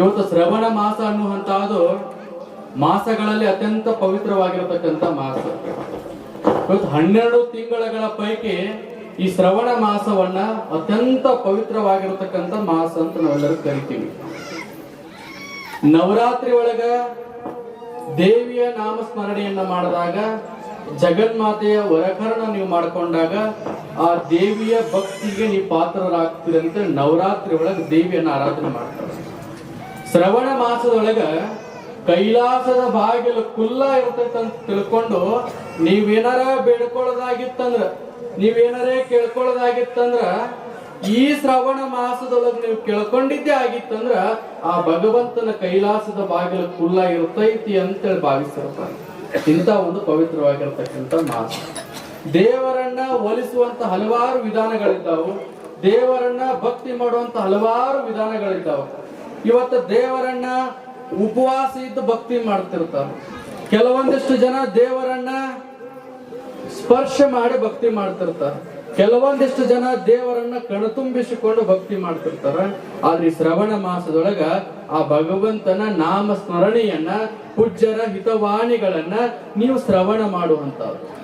ಇವತ್ತು ಶ್ರವಣ ಮಾಸ ಅನ್ನುವಂತಹದು ಮಾಸಗಳಲ್ಲಿ ಅತ್ಯಂತ ಪವಿತ್ರವಾಗಿರತಕ್ಕಂಥ ಮಾಸ. ಇವತ್ತು ಹನ್ನೆರಡು ತಿಂಗಳಗಳ ಪೈಕಿ ಈ ಶ್ರವಣ ಮಾಸವನ್ನ ಅತ್ಯಂತ ಪವಿತ್ರವಾಗಿರತಕ್ಕಂಥ ಮಾಸ ಅಂತ ನಾವೆಲ್ಲರೂ ಕರಿತೀವಿ. ನವರಾತ್ರಿ ಒಳಗ ದೇವಿಯ ನಾಮಸ್ಮರಣೆಯನ್ನ ಮಾಡಿದಾಗ, ಜಗನ್ಮಾತೆಯ ವರಕರಣ ನೀವು ಮಾಡಿಕೊಂಡಾಗ ಆ ದೇವಿಯ ಭಕ್ತಿಗೆ ನೀವು ಪಾತ್ರರಾಗ್ತೀರಂತೆ ನವರಾತ್ರಿ ಒಳಗೆ ದೇವಿಯನ್ನ ಆರಾಧನೆ ಮಾಡ್ತಾರೆ. ಶ್ರವಣ ಮಾಸದೊಳಗ ಕೈಲಾಸದ ಬಾಗಿಲು ಕುಲ್ಲ ಇರ್ತೈತೆ ಅಂತ ತಿಳ್ಕೊಂಡು ನೀವೇನಾರ ಬೇಡ್ಕೊಳ್ಳೋದಾಗಿತ್ತಂದ್ರ, ನೀವೇನಾರೇ ಕೇಳ್ಕೊಳ್ಳೋದಾಗಿತ್ತಂದ್ರ, ಈ ಶ್ರವಣ ಮಾಸದೊಳಗೆ ನೀವು ಕೇಳ್ಕೊಂಡಿದ್ದೇ ಆಗಿತ್ತಂದ್ರ, ಆ ಭಗವಂತನ ಕೈಲಾಸದ ಬಾಗಿಲು ಕುಲ್ಲ ಇರ್ತೈತಿ ಅಂತೇಳಿ ಭಾವಿಸಿರ್ತಾರೆ ಇಂಥ ಒಂದು ಪವಿತ್ರವಾಗಿರ್ತಕ್ಕಂಥ ಮಾಸ. ದೇವರನ್ನ ಒಲಿಸುವಂತ ಹಲವಾರು ವಿಧಾನಗಳಿದ್ದಾವು. ದೇವರನ್ನ ಭಕ್ತಿ ಮಾಡುವಂತ ಹಲವಾರು ವಿಧಾನಗಳಿದ್ದಾವೆ. ಇವತ್ತು ದೇವರನ್ನ ಉಪವಾಸ ಇದ್ದು ಭಕ್ತಿ ಮಾಡ್ತಿರ್ತಾರೆ. ಕೆಲವೊಂದಿಷ್ಟು ಜನ ದೇವರನ್ನ ಸ್ಪರ್ಶ ಮಾಡಿ ಭಕ್ತಿ ಮಾಡ್ತಿರ್ತಾರ. ಕೆಲವೊಂದಿಷ್ಟು ಜನ ದೇವರನ್ನ ಕಣತುಂಬಿಸಿಕೊಂಡು ಭಕ್ತಿ ಮಾಡ್ತಿರ್ತಾರ. ಆದ್ರೆ ಈ ಶ್ರವಣ ಮಾಸದೊಳಗ ಆ ಭಗವಂತನ ನಾಮ ಸ್ಮರಣೆಯನ್ನ ಪೂಜ್ಯರ ಹಿತವಾಣಿಗಳನ್ನ ನೀವು ಶ್ರವಣ ಮಾಡುವಂತ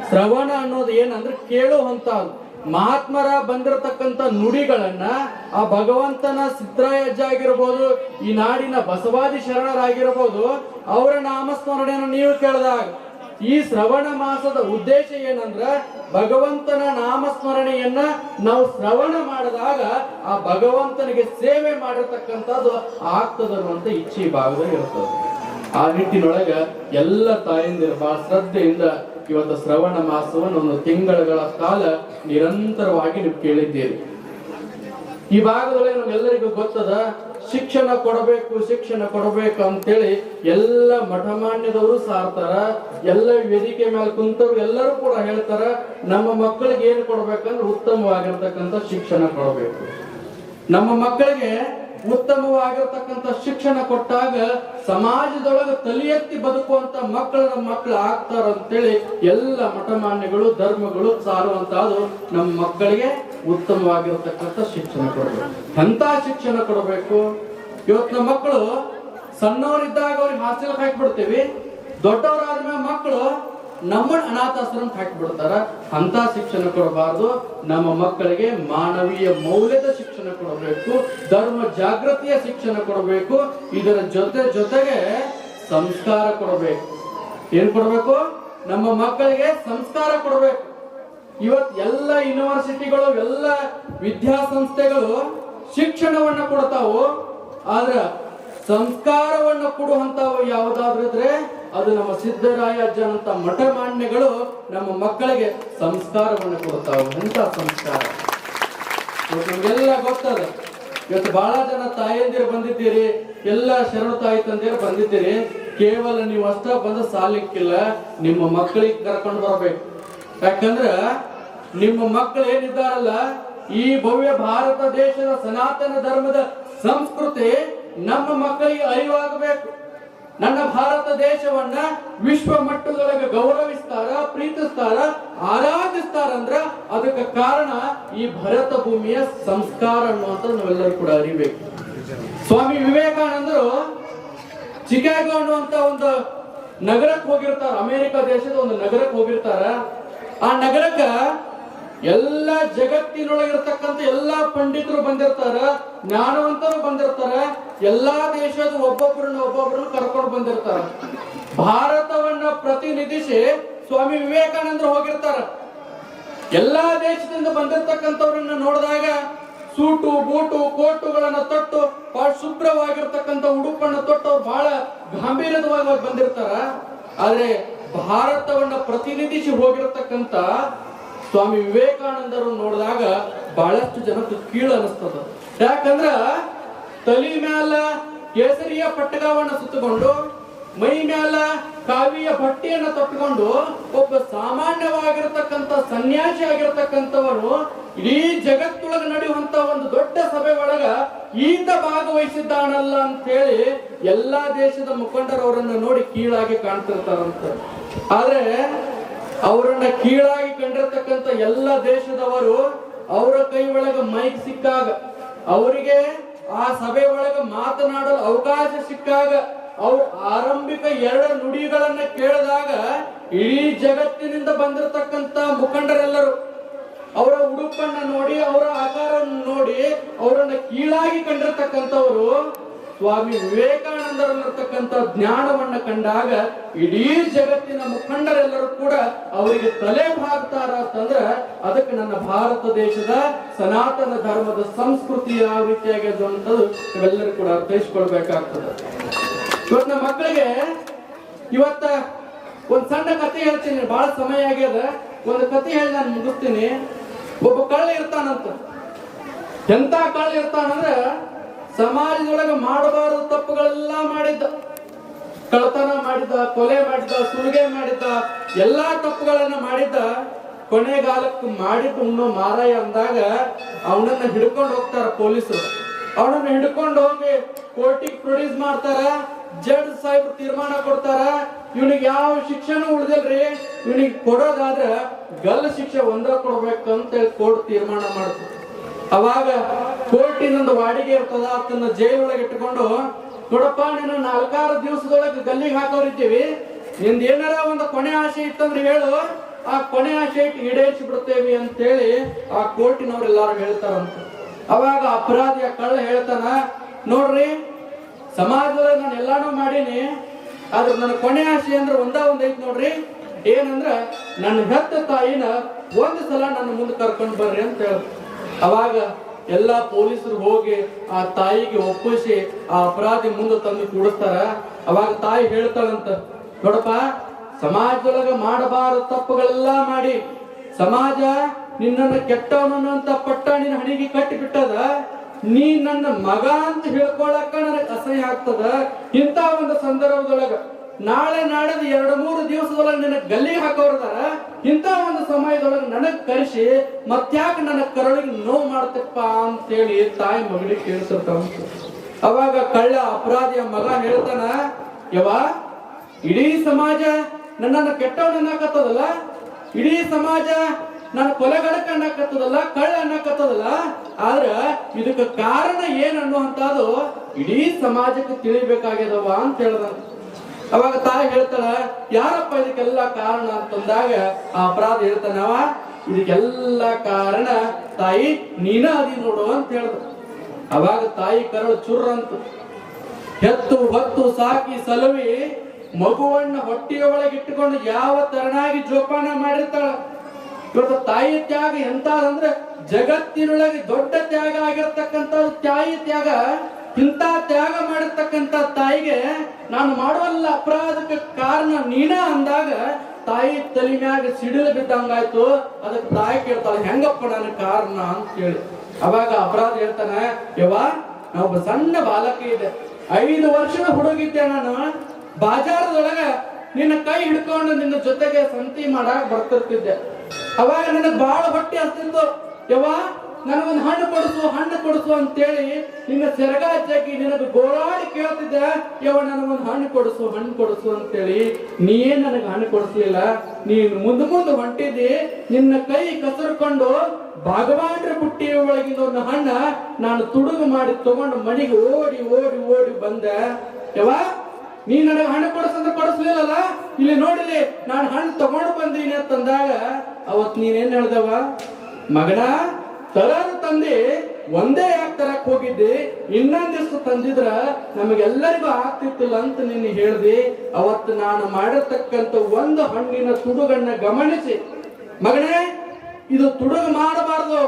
ಶ್ರವಣ ಅನ್ನೋದು ಏನಂದ್ರೆ ಕೇಳುವಂತದ್ದು ಮಹಾತ್ಮರ ಬಂದಿರತಕ್ಕಂತ ನುಡಿಗಳನ್ನ ಆ ಭಗವಂತನ ಸಿದ್ರಾಯಜ್ಜ ಆಗಿರ್ಬೋದು ಈ ನಾಡಿನ ಬಸವಾದಿ ಶರಣರಾಗಿರ್ಬೋದು, ಅವರ ನಾಮಸ್ಮರಣೆಯನ್ನು ನೀವು ಕೇಳಿದಾಗ, ಈ ಶ್ರವಣ ಮಾಸದ ಉದ್ದೇಶ ಏನಂದ್ರ, ಭಗವಂತನ ನಾಮಸ್ಮರಣೆಯನ್ನ ನಾವು ಶ್ರವಣ ಮಾಡಿದಾಗ ಆ ಭಗವಂತನಿಗೆ ಸೇವೆ ಮಾಡಿರ್ತಕ್ಕಂಥದ್ದು ಆಗ್ತದ ಅನ್ನುವಂತ ಇಚ್ಛೆ ಭಾಗದಲ್ಲಿ ಇರ್ತದೆ. ಆ ನಿಟ್ಟಿನೊಳಗ ಎಲ್ಲ ತಾಯಂದಿರು ಬಹಳ ಶ್ರದ್ಧೆಯಿಂದ ಇವತ್ತು ಶ್ರವಣ ಮಾಸವನ್ನು ಒಂದು ತಿಂಗಳುಗಳ ಕಾಲ ನಿರಂತರವಾಗಿ ನೀವು ಕೇಳಿದ್ದೀರಿ. ಈ ಭಾಗದಲ್ಲಿ ನಮ್ಗೆಲ್ಲರಿಗೂ ಗೊತ್ತದ, ಶಿಕ್ಷಣ ಕೊಡಬೇಕು ಶಿಕ್ಷಣ ಕೊಡಬೇಕು ಅಂತೇಳಿ ಎಲ್ಲ ಮಠಮಾನ್ಯದವರು ಸಾರ್ತಾರ, ಎಲ್ಲ ವೇದಿಕೆ ಮೇಲೆ ಕುಂತವ್ರು ಎಲ್ಲರೂ ಕೂಡ ಹೇಳ್ತಾರ, ನಮ್ಮ ಮಕ್ಕಳಿಗೆ ಏನು ಕೊಡ್ಬೇಕಂದ್ರೆ ಉತ್ತಮವಾಗಿರ್ತಕ್ಕಂಥ ಶಿಕ್ಷಣ ಕೊಡಬೇಕು. ನಮ್ಮ ಮಕ್ಕಳಿಗೆ ಉತ್ತಮವಾಗಿರ್ತಕ್ಕಂಥ ಶಿಕ್ಷಣ ಕೊಟ್ಟಾಗ ಸಮಾಜದೊಳಗೆ ತಲೆ ಎತ್ತಿ ಬದುಕುವಂತ ಮಕ್ಕಳು ಮಕ್ಕಳು ಆಗ್ತಾರ ಅಂತೇಳಿ ಎಲ್ಲ ಮಠಮಾನ್ಯಗಳು, ಧರ್ಮಗಳು ಸಾರುವಂತಹದು ನಮ್ಮ ಮಕ್ಕಳಿಗೆ ಉತ್ತಮವಾಗಿರ್ತಕ್ಕಂಥ ಶಿಕ್ಷಣ ಕೊಡಬೇಕು. ಅಂತ ಶಿಕ್ಷಣ ಕೊಡಬೇಕು. ಇವತ್ತು ನಮ್ಮ ಮಕ್ಕಳು ಸಣ್ಣವರಿದ್ದಾಗ ಅವ್ರಿಗೆ ಹಾಸ್ಟೆಲ್ ಹಾಕ್ಬಿಡ್ತೀವಿ. ದೊಡ್ಡವರಾದ್ಮೇಲೆ ಮಕ್ಕಳು ನಮ್ಮನ್ನ ಅನಾಥಾಶ್ರಮ ಹಾಕಿಬಿಡ್ತಾರ. ಅಂತ ಶಿಕ್ಷಣ ಕೊಡಬಾರದು. ನಮ್ಮ ಮಕ್ಕಳಿಗೆ ಮಾನವೀಯ ಮೌಲ್ಯದ ಶಿಕ್ಷಣ ಕೊಡಬೇಕು. ಧರ್ಮ ಜಾಗೃತಿಯ ಶಿಕ್ಷಣ ಕೊಡಬೇಕು. ಇದರ ಜೊತೆ ಜೊತೆಗೆ ಸಂಸ್ಕಾರ ಕೊಡಬೇಕು. ಏನ್ ಕೊಡಬೇಕು? ನಮ್ಮ ಮಕ್ಕಳಿಗೆ ಸಂಸ್ಕಾರ ಕೊಡಬೇಕು. ಇವತ್ ಎಲ್ಲ ಯೂನಿವರ್ಸಿಟಿಗಳು, ಎಲ್ಲ ವಿದ್ಯಾಸಂಸ್ಥೆಗಳು ಶಿಕ್ಷಣವನ್ನ ಕೊಡ್ತಾವು. ಆದ್ರೆ ಸಂಸ್ಕಾರವನ್ನ ಕೊಡುವಂತವು ಯಾವುದಾದ್ರೂ ಇದ್ರೆ ಅದು ನಮ್ಮ ಸಿದ್ದರಾಯ ಅಜ್ಜನಂತ ಮಠ ಮಾನ್ಯಗಳು ನಮ್ಮ ಮಕ್ಕಳಿಗೆ ಸಂಸ್ಕಾರವನ್ನು ಕೊಡ್ತಾವೆ ಎಂತ ಸಂಸ್ಕಾರ? ನಮಗೆಲ್ಲ ಗೊತ್ತದ. ಇವತ್ತು ಬಹಳ ಜನ ತಾಯಂದಿರು ಬಂದಿದ್ದೀರಿ, ಎಲ್ಲ ಶರಣ ತಾಯಿ ತಂದೆಯರು ಬಂದಿದ್ದೀರಿ. ಕೇವಲ ನೀವು ಅಷ್ಟ ಬಂದ ಸಾಲಿಕ್ಕಿಲ್ಲ, ನಿಮ್ಮ ಮಕ್ಕಳಿಗೆ ಕರ್ಕೊಂಡು ಬರಬೇಕು. ಯಾಕಂದ್ರ ನಿಮ್ಮ ಮಕ್ಕಳು ಏನಿದ್ದಾರಲ್ಲ, ಈ ಭವ್ಯ ಭಾರತ ದೇಶದ ಸನಾತನ ಧರ್ಮದ ಸಂಸ್ಕೃತಿ ನಮ್ಮ ಮಕ್ಕಳಿಗೆ ಅರಿವಾಗಬೇಕು. ನನ್ನ ಭಾರತ ದೇಶವನ್ನ ವಿಶ್ವ ಮಟ್ಟದೊಳಗೆ ಗೌರವಿಸ್ತಾರ, ಪ್ರೀತಿಸ್ತಾರ ಆರಾಧಿಸ್ತಾರ ಅಂದ್ರ ಅದಕ್ಕೆ ಕಾರಣ ಈ ಭರತ ಭೂಮಿಯ ಸಂಸ್ಕಾರ ಅನ್ನುವಂತ ನಾವೆಲ್ಲರೂ ಕೂಡ ಅರಿಬೇಕು. ಸ್ವಾಮಿ ವಿವೇಕಾನಂದರು ಚಿಕಾಗೋ ಅನ್ನುವಂತ ಒಂದು ನಗರಕ್ಕೆ ಹೋಗಿರ್ತಾರ, ಅಮೆರಿಕ ದೇಶದ ಒಂದು ನಗರಕ್ಕೆ ಹೋಗಿರ್ತಾರ. ಆ ನಗರಕ್ಕ ಎಲ್ಲ ಜಗತ್ತಿನೊಳಗಿರ್ತಕ್ಕಂಥ ಎಲ್ಲಾ ಪಂಡಿತರು ಬಂದಿರ್ತಾರ, ಜ್ಞಾನವಂತರು ಬಂದಿರ್ತಾರ, ಎಲ್ಲಾ ದೇಶದ ಒಬ್ಬೊಬ್ಬರನ್ನ ಒಬ್ಬೊಬ್ಬರನ್ನ ಕರ್ಕೊಂಡು ಬಂದಿರ್ತಾರ. ಭಾರತವನ್ನ ಪ್ರತಿನಿಧಿಸಿ ಸ್ವಾಮಿ ವಿವೇಕಾನಂದರು ಹೋಗಿರ್ತಾರ. ಎಲ್ಲಾ ದೇಶದಿಂದ ಬಂದಿರತಕ್ಕಂಥವ್ರನ್ನ ನೋಡಿದಾಗ ಸೂಟು, ಬೂಟು, ಕೋಟುಗಳನ್ನ ತೊಟ್ಟು, ಬಹಳ ಶುಭ್ರವಾಗಿರ್ತಕ್ಕಂಥ ಉಡುಪನ್ನ ತೊಟ್ಟು ಬಹಳ ಗಾಂಭೀರ್ಯವಾಗಿ ಬಂದಿರ್ತಾರ. ಆದ್ರೆ ಭಾರತವನ್ನ ಪ್ರತಿನಿಧಿಸಿ ಹೋಗಿರತಕ್ಕಂತ ಸ್ವಾಮಿ ವಿವೇಕಾನಂದರು ನೋಡಿದಾಗ ಬಹಳಷ್ಟು ಜನಕ್ಕೆ ಕೀಳು ಅನಿಸ್ತದ ಯಾಕಂದ್ರ ತಲಿ ಮ್ಯಾಲ ಕೇಸರಿಯ ಪಟ್ಟಗವನ್ನ ಸುತ್ತಕೊಂಡು, ಮೈ ಮ್ಯಾಲ ಕಾವಿಯ ಬಟ್ಟೆಯನ್ನ ತಪ್ಪಿಕೊಂಡು ಒಬ್ಬ ಸಾಮಾನ್ಯವಾಗಿರತಕ್ಕಂತ ಸನ್ಯಾಸಿ ಆಗಿರತಕ್ಕಂಥವರು ಇಡೀ ಜಗತ್ತೊಳಗ ನಡೆಯುವಂತ ಒಂದು ದೊಡ್ಡ ಸಭೆ ಒಳಗ ಈತ ಭಾಗವಹಿಸಿದ್ದಾನಲ್ಲ ಅಂತ ಹೇಳಿ ಎಲ್ಲಾ ದೇಶದ ಮುಖಂಡರು ಅವರನ್ನ ನೋಡಿ ಕೀಳಾಗಿ ಕಾಣ್ತಿರ್ತಾರಂತ. ಆದ್ರೆ ಅವರನ್ನ ಕೀಳಾಗಿ ಕಂಡಿರ್ತಕ್ಕಂಥ ಎಲ್ಲ ದೇಶದವರು ಅವರ ಕೈ ಒಳಗ ಮೈಕ್ ಸಿಕ್ಕಾಗ, ಅವರಿಗೆ ಆ ಸಭೆ ಒಳಗ ಮಾತನಾಡಲು ಅವಕಾಶ ಸಿಕ್ಕಾಗ, ಅವ್ರ ಆರಂಭಿಕ ಎರಡು ನುಡಿಗಳನ್ನ ಕೇಳಿದಾಗ ಇಡೀ ಜಗತ್ತಿನಿಂದ ಬಂದಿರತಕ್ಕಂತ ಮುಖಂಡರೆಲ್ಲರು ಅವರ ಉಡುಪನ್ನ ನೋಡಿ, ಅವರ ಆಕಾರವನ್ನು ನೋಡಿ, ಅವರನ್ನ ಕೀಳಾಗಿ ಕಂಡಿರ್ತಕ್ಕಂಥವ್ರು ಸ್ವಾಮಿ ವಿವೇಕಾನಂದರಲ್ಲಿರ್ತಕ್ಕಂಥ ಜ್ಞಾನವನ್ನ ಕಂಡಾಗ ಇಡೀ ಜಗತ್ತಿನ ಮುಖಂಡರೆಲ್ಲರೂ ಕೂಡ ಅವರಿಗೆ ತಲೆ ಬಾಗ್ತಾರ ಅಂತಂದ್ರ ಅದಕ್ಕೆ ನನ್ನ ಭಾರತ ದೇಶದ ಸನಾತನ ಧರ್ಮದ ಸಂಸ್ಕೃತಿ ಯಾವ ರೀತಿಯಾಗಿ ಅಂತದ್ದು ಇವೆಲ್ಲರೂ ಕೂಡ ಅರ್ಥೈಸ್ಕೊಳ್ಬೇಕಾಗ್ತದೆ. ಇವತ್ತು ಮಕ್ಕಳಿಗೆ ಇವತ್ತ ಒಂದ್ ಸಣ್ಣ ಕತೆ ಹೇಳ್ತೀನಿ ಬಹಳ ಸಮಯ ಆಗ್ಯದ. ಒಂದು ಕತೆ ಹೇಳಿ ನಾನು ಮುಗಿಸ್ತೀನಿ. ಒಬ್ಬ ಕಳ್ಳ ಇರ್ತಾನಂತ. ಎಂತ ಕಳ್ಳ ಇರ್ತಾನಂದ್ರ ಸಮಾಜದೊಳಗೆ ಮಾಡಬಾರದು ತಪ್ಪುಗಳೆಲ್ಲ ಮಾಡಿದ್ದ. ಕಳ್ಳತನ ಮಾಡಿದ್ದ, ಕೊಲೆ ಮಾಡಿದ್ದ, ಸುಲಿಗೆ ಮಾಡಿದ್ದ, ಎಲ್ಲಾ ತಪ್ಪುಗಳನ್ನ ಮಾಡಿದ್ದ. ಕೊನೆಗಾಲಕ್ಕೆ ಮಾಡಿದ್ದು ಉಣ್ಣೋ ಮಾರಾಯ ಅಂದಾಗ ಅವನನ್ನ ಹಿಡ್ಕೊಂಡು ಹೋಗ್ತಾರ ಪೊಲೀಸರು. ಅವನನ್ನ ಹಿಡ್ಕೊಂಡು ಹೋಗಿ ಕೋರ್ಟಿಗೆ ಪ್ರೊಡ್ಯೂಸ್ ಮಾಡ್ತಾರ, ಜಡ್ಜ್ ಸಾಹೇಬ್ ತೀರ್ಮಾನ ಕೊಡ್ತಾರ. ಇವನಿಗೆ ಯಾವ ಶಿಕ್ಷೆನೂ ಉಳ್ದಿಲ್ರಿ, ಇವನಿಗೆ ಕೊಡೋದಾದ್ರೆ ಗಲ್ ಶಿಕ್ಷೆ ಒಂದ್ರ ಕೊಡ್ಬೇಕು ಅಂತ ಹೇಳಿ ಕೋರ್ಟ್ ತೀರ್ಮಾನ ಮಾಡ್ತಾರೆ ಅವಾಗ ಕೋರ್ಟಿನೊಂದು ವಾಡಿಗೆ ಇರ್ತದ ಅದನ್ನ ಜೈಲೊಳಗೆ ಇಟ್ಟುಕೊಂಡು, ನೋಡಪ್ಪ, ನೀನು ನಾಲ್ಕಾರು ದಿವಸದೊಳಗೆ ಗಲ್ಲಿಗೆ ಹಾಕೋರಿದ್ದೀವಿ ನಿಂದ ಏನಾರ ಒಂದು ಕೊನೆ ಆಸೆ ಇತ್ತಂದ್ರೆ ಹೇಳು. ಆ ಕೊನೆ ಆಸೆ ಈಡೇರಿಸಿ ಬಿಡ್ತೇವಿ ಅಂತೇಳಿ ಆ ಕೋರ್ಟಿನವ್ರೆಲ್ಲಾರು ಹೇಳ್ತಾರಂತ. ಅವಾಗ ಅಪರಾಧಿಯ ಕಳ್ಳ ಹೇಳ್ತಾನ, ನೋಡ್ರಿ ಸಮಾಜದಲ್ಲಿ ನಾನು ಎಲ್ಲಾನು ಮಾಡೀನಿ, ಆದ್ರೆ ನನ್ನ ಕೊನೆ ಆಸೆ ಅಂದ್ರೆ ಒಂದ ಒಂದ್ ಐತ್ ನೋಡ್ರಿ. ಏನಂದ್ರ, ನನ್ನ ಹೆತ್ತ ತಾಯಿನ ಒಂದ್ ಸಲ ನನ್ನ ಮುಂದೆ ಕರ್ಕೊಂಡು ಬರ್ರಿ ಅಂತ ಹೇಳ ಅವಾಗ ಎಲ್ಲಾ ಪೊಲೀಸರು ಹೋಗಿ ಆ ತಾಯಿಗೆ ಒಪ್ಪಿಸಿ ಆ ಅಪರಾಧಿ ಮುಂದೆ ತಂದು ಕೂಡಿಸ್ತಾರ. ಅವಾಗ ತಾಯಿ ಹೇಳ್ತಾಳಂತ, ನೋಡಪ್ಪ, ಸಮಾಜದೊಳಗ ಮಾಡಬಾರದ ತಪ್ಪುಗಳೆಲ್ಲ ಮಾಡಿ. ಸಮಾಜ ನಿನ್ನನ್ನು ಕೆಟ್ಟವನನ್ನು ಅಂತ ಪಟ್ಟ ನಿನ್ನ ಹಣಿಗೆ ಕಟ್ಟಿ ಬಿಟ್ಟದ ನೀ ನನ್ನ ಮಗ ಅಂತ ಹೇಳ್ಕೊಳಕ ನನಗೆ ಅಸಹ್ಯ ಆಗ್ತದ. ಇಂಥ ಒಂದು ಸಂದರ್ಭದೊಳಗ ನಾಳೆ ನಾಡದ ಎರಡು ಮೂರು ದಿವಸದೊಳಗೆ ನಿನ್ನ ಗಲ್ಲಿ ಹಾಕೋರ್ದಾರ, ಇಂಥ ಒಂದು ಸಮಯದೊಳಗೆ ನನಗ್ ಕರೆಸಿ, ಮತ್ತ್ಯಾಕೆ ನನ್ನ ಕರಳಿಗೆ ನೋವು ಮಾಡ್ತಪ್ಪ ಅಂತೇಳಿ ತಾಯಿ ಮಗಳಿಗೆ ಕೇಳಿಸಿರ್ತಾವ ಅವಾಗ ಕಳ್ಳ ಅಪರಾಧಿಯ ಮಗ ಹೇಳ್ತಾನ ಯವ ಇಡೀ ಸಮಾಜ ನನ್ನನ್ನು ಕೆಟ್ಟವನ ಅನ್ನಕತ್ತದಲ್ಲ? ಇಡೀ ಸಮಾಜ ನನ್ನ ಕೊಲೆಗಡಕ ಅನ್ನಕತ್ತದಲ್ಲ, ಕಳ್ಳ ಅನ್ನಕತ್ತದಲ್ಲ? ಆದ್ರ ಇದಕ್ಕೆ ಕಾರಣ ಏನ್ ಅನ್ನುವಂತದ್ದು ಇಡೀ ಸಮಾಜಕ್ಕೆ ತಿಳಿಬೇಕಾಗ್ಯದವ ಅಂತ ಹೇಳ್ದ ಅವಾಗ ತಾಯಿ ಹೇಳ್ತಾಳ, ಯಾರಪ್ಪ ಇದಕ್ಕೆಲ್ಲ ಕಾರಣ? ಅಂತಂದಾಗ ಆ ಅಪರಾಧ ಹೇಳ್ತಾನವ ಇದಕ್ಕೆಲ್ಲ ಕಾರಣ ತಾಯಿ, ನೀನ ಅದಿ ನೋಡು ಅಂತ ಹೇಳ್ದ. ಅವಾಗ ತಾಯಿ ಕರಳು ಚುರ್ರ ಅಂತ ಹೆತ್ತು ಹೊತ್ತು ಸಾಕಿ ಸಲುವಿ ಮಗುವನ್ನ ಹೊಟ್ಟೆಯ ಒಳಗೆ ಇಟ್ಟುಕೊಂಡು ಯಾವ ತರನಾಗಿ ಜೋಪಾನ ಮಾಡಿರ್ತಾಳ. ಇವತ್ತು ತಾಯಿ ತ್ಯಾಗ ಎಂತಾದಂದ್ರೆ ಜಗತ್ತಿನೊಳಗೆ ದೊಡ್ಡ ತ್ಯಾಗ ಆಗಿರ್ತಕ್ಕಂಥ ತಾಯಿ ತ್ಯಾಗ. ಇಂಥ ತ್ಯಾಗ ಮಾಡಿರ್ತಕ್ಕಂಥ ತಾಯಿಗೆ ನಾನು ಮಾಡುವಲ್ಲ ಅಪರಾಧಕ್ಕೆ ಕಾರಣ ನೀನ ಅಂದಾಗ ತಾಯಿ ತಲೆ ಮ್ಯಾಗ ಸಿಡಿಲು ಬಿದ್ದಂಗಾಯ್ತು. ಅದಕ್ಕೆ ತಾಯಿ ಕೇಳ್ತಾಳೆ, ಹೆಂಗಪ್ಪ ನನ್ನ ಕಾರಣ? ಅಂತ ಹೇಳಿ ಅವಾಗ ಅಪರಾಧ ಹೇಳ್ತಾನೆ, ಯವ್ವ ಒಬ್ಬ ಸಣ್ಣ ಬಾಲಕ ಇದೆ ಐದು ವರ್ಷದ ಹುಡುಗಿದ್ದೆ ನಾನು. ಬಾಜಾರದೊಳಗ ನಿನ್ನ ಕೈ ಹಿಡ್ಕೊಂಡು ನಿನ್ನ ಜೊತೆಗೆ ಸಂತಿ ಮಾಡಾಕ್ ಬರ್ತಿರ್ತಿದ್ದೆ. ಅವಾಗ ನನಗೆ ಬಹಳ ಹೊಟ್ಟೆ ಹಸ್ತಿತ್ತು. ಯವ್ವ ನನಗೊಂದು ಹಣ್ಣು ಕೊಡಿಸು ಹಣ್ಣು ಕೊಡಿಸು ಅಂತೇಳಿ ನಿನ್ನ ಸೆರಗ ಹಚ್ಚಾಕಿ ನಿನಗೆ ಗೋಳಾಡಿ ಕೇಳ್ತಿದ್ದೆ. ಯಾವ ನನಗೊಂದು ಹಣ್ಣು ಕೊಡಿಸು ಹಣ್ಣು ಕೊಡಿಸು ಅಂತೇಳಿ ನೀ ನನಗೆ ಹಣ್ಣು ಕೊಡಿಸ್ಲಿಲ್ಲ. ನೀನು ಮುಂದೆ ಮುಂದೆ ಹೊಂಟಿದ್ದಿ. ನಿನ್ನ ಕೈ ಕಸರ್ಕೊಂಡು ಭಗವಾನ್ರ ಬುಟ್ಟಿಯ ಒಳಗಿನ ಒಂದು ಹಣ್ಣ ನಾನು ತುಡುಗು ಮಾಡಿ ತಗೊಂಡು ಮನೆಗೆ ಓಡಿ ಓಡಿ ಓಡಿ ಬಂದೆ. ಯವ್ವ ನೀ ನನಗೆ ಹಣ್ಣು ಕೊಡಿಸಂದ್ರೆ ಕೊಡಿಸ್ಲಿಲ್ಲಲ್ಲ? ಇಲ್ಲಿ ನೋಡಿಲಿ ನಾನು ಹಣ್ಣು ತಗೊಂಡು ಬಂದೀನಿ ಅಂತಂದಾಗ ಅವತ್ ನೀನೇನ್ ಹೇಳ್ದವ ಮಗನ ತರರು ತಂದೆ ಒಂದೇ ಯಾಕೆ ತರಕ್ ಹೋಗಿದ್ದಿ ಇನ್ನೊಂದಿಷ್ಟು ತಂದಿದ್ರ ನಮಗೆಲ್ಲರಿಗೂ ಆಗ್ತಿತ್ತಿಲ್ಲ ಅಂತ ನೀನು ಹೇಳ್ದಿ. ಅವತ್ತು ನಾನು ಮಾಡಿರ್ತಕ್ಕಂಥ ಒಂದು ಹಣ್ಣಿನ ತುಡುಗನ್ನ ಗಮನಿಸಿ. ಮಗನೇ, ಇದು ತುಡುಗು ಮಾಡಬಾರ್ದು,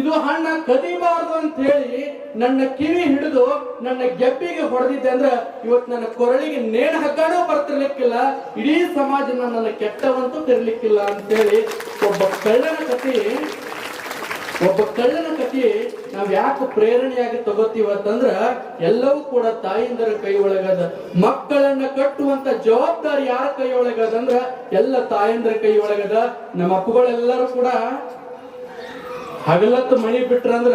ಇದು ಹಣ್ಣ ಕದಿಬಾರ್ದು ಅಂತ ಹೇಳಿ ನನ್ನ ಕಿವಿ ಹಿಡಿದು ನನ್ನ ಗೆಬ್ಬಿಗೆ ಹೊಡೆದಿದ್ದೆ ಅಂದ್ರೆ ಇವತ್ತು ನನ್ನ ಕೊರಳಿಗೆ ನೇಣ ಹಗ್ಗಾಡೋ ಬರ್ತಿರ್ಲಿಕ್ಕಿಲ್ಲ, ಇಡೀ ಸಮಾಜ ನನ್ನನ್ನು ಕೆಟ್ಟವಂತೂ ತಿರ್ಲಿಕ್ಕಿಲ್ಲ ಅಂತೇಳಿ ಒಬ್ಬ ಕಳ್ಳನ ಕಥೆ ಒಬ್ಬ ಕಳ್ಳನ ಕಥೆ ನಾವ್ ಯಾಕೆ ಪ್ರೇರಣೆಯಾಗಿ ತಗೋತೀವ ಅಂತಂದ್ರ ಎಲ್ಲವೂ ಕೂಡ ತಾಯಿಂದರ ಕೈ ಒಳಗದ ಮಕ್ಕಳನ್ನ ಕಟ್ಟುವಂತ ಜವಾಬ್ದಾರಿ ಯಾರ ಕೈ ಒಳಗದ ಅಂದ್ರ ಎಲ್ಲ ತಾಯಂದ್ರ ಕೈ ಒಳಗದ ನಮ್ಮ ಅಪ್ಪಗಳೆಲ್ಲರೂ ಕೂಡ. ಹಗಲತ್ತು ಮಣಿ ಬಿಟ್ರಂದ್ರ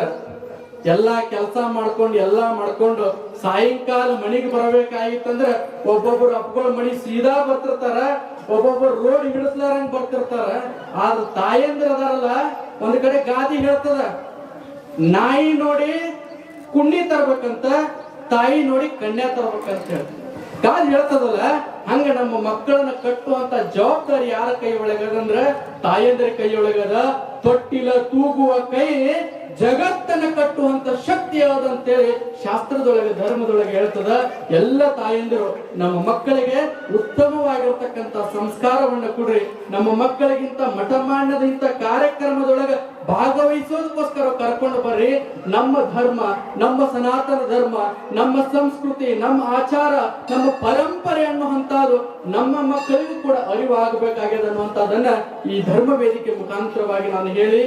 ಎಲ್ಲಾ ಕೆಲಸ ಮಾಡ್ಕೊಂಡು, ಎಲ್ಲಾ ಮಾಡ್ಕೊಂಡು ಸಾಯಂಕಾಲ ಮನಿಗೆ ಬರಬೇಕಾಗಿತ್ತಂದ್ರ ಒಬ್ಬೊಬ್ಬರು ಅಪ್ಪಗಳ ಮಣಿ ಸೀದಾ ಬರ್ತಿರ್ತಾರ, ಒಬ್ಬೊಬ್ಬರು ರೋಡ್ ಹಿಡಿಸ್ಲಾರಂಗ್ ಬರ್ತಿರ್ತಾರ. ಆದ್ರ ತಾಯಂದ್ರ ಅದಾರಲ್ಲ ಒಂದ್ ಕಡೆ ಗಾದಿ ಹೇಳ್ತದ, ನಾಯಿ ನೋಡಿ ಕುಣ್ಣಿ ತರ್ಬೇಕಂತ, ತಾಯಿ ನೋಡಿ ಕನ್ಯಾ ತರ್ಬೇಕಂತ ಹೇಳ್ತದೆ. ಗಾದಿ ಹೇಳ್ತದಲ್ಲ, ಹಂಗ ನಮ್ಮ ಮಕ್ಕಳನ್ನ ಕಟ್ಟುವಂತ ಜವಾಬ್ದಾರಿ ಯಾರ ಕೈ ಒಳಗದಂದ್ರ ತಾಯಂದ್ರ ಕೈ ಒಳಗದ, ತೊಟ್ಟಿಲ ತೂಗುವ ಕೈ ಜಗತ್ತನ್ನ ಕಟ್ಟುವಂತ ಶಕ್ತಿ ಯಾವ್ದಂತೇಳಿ ಶಾಸ್ತ್ರದೊಳಗೆ, ಧರ್ಮದೊಳಗೆ ಹೇಳ್ತದ, ಎಲ್ಲ ತಾಯಂದಿರು, ನಮ್ಮ ಮಕ್ಕಳಿಗೆ ಉತ್ತಮವಾಗಿರ್ತಕ್ಕಂತ ಸಂಸ್ಕಾರವನ್ನ ಕೊಡ್ರಿ. ನಮ್ಮ ಮಕ್ಕಳಿಗಿಂತ ಮಠಮಾನ್ಯದಿಂತ ಕಾರ್ಯಕ್ರಮದೊಳಗೆ ಭಾಗವಹಿಸೋದಕ್ಕೋಸ್ಕರ ಕರ್ಕೊಂಡು ಬರ್ರಿ. ನಮ್ಮ ಧರ್ಮ, ನಮ್ಮ ಸನಾತನ ಧರ್ಮ, ನಮ್ಮ ಸಂಸ್ಕೃತಿ, ನಮ್ಮ ಆಚಾರ, ನಮ್ಮ ಪರಂಪರೆ ಅನ್ನುವಂತಹದ್ದು ನಮ್ಮ ಮಕ್ಕಳಿಗೂ ಕೂಡ ಅರಿವಾಗಬೇಕಾಗಿದೆ ಅನ್ನುವಂಥದ್ದನ್ನ ಈ ಧರ್ಮ ವೇದಿಕೆ ಮುಖಾಂತರವಾಗಿ ನಾನು ಹೇಳಿ